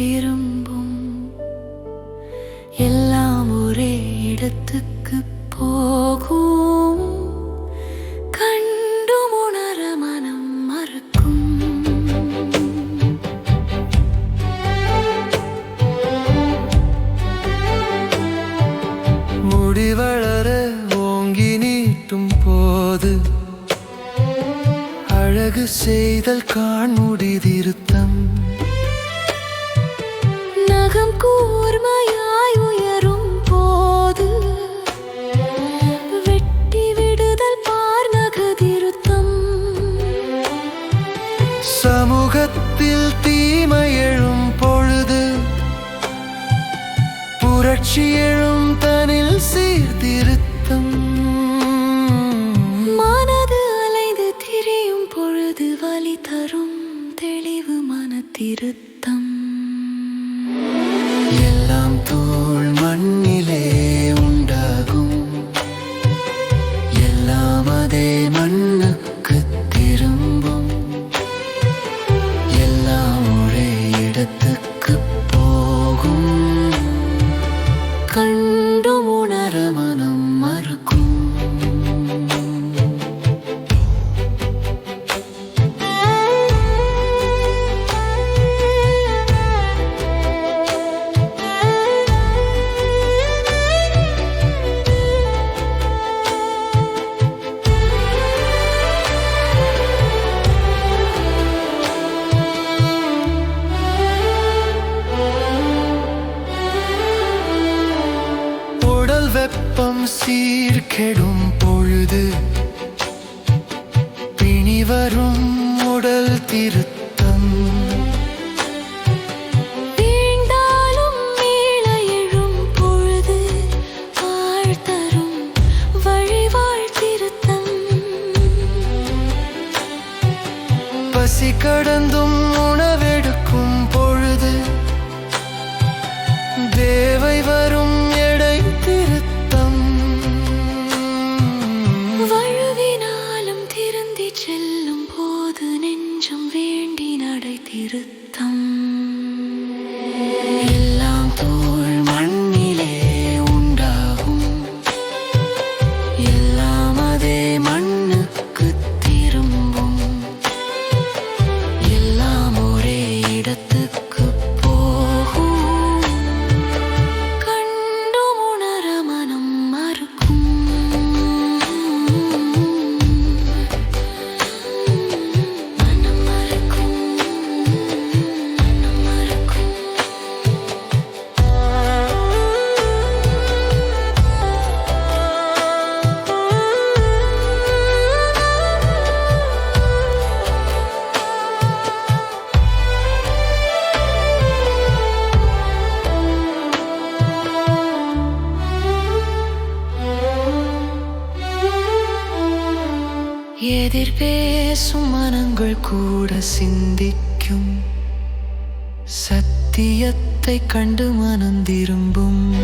திரும்பும். எல்லாம் ஒரே இடத்துக்கு போகும். கண்டு உணர மனம் மறுக்கும். முடிவளர ஓங்கி நீட்டும் போது. அழகு செய்தல் காண்முடி திருத்தம். நகம் கூர்மையாய் உயரும் போது வெட்டி விடுதல் பார் நகதிருத்தம். சமூகத்தில் தீமை எழும் பொழுது புரட்சி எழும் தனில் சீர்திருத்தம். மனது அலைந்து திரியும் பொழுது வலி தரும் தெளிவு மனத்திருத்தம். எல்லாம் வெப்பம் சீர்கெடும் பொழுது பிணி வரும் உடல் திருத்தம். பசி கடந்தும் உணவெடுக்கும் எதிர் பேசும் மனங்கள் கூட சிந்திக்கும். சத்தியத்தை கண்டு மனம் திரும்பும்.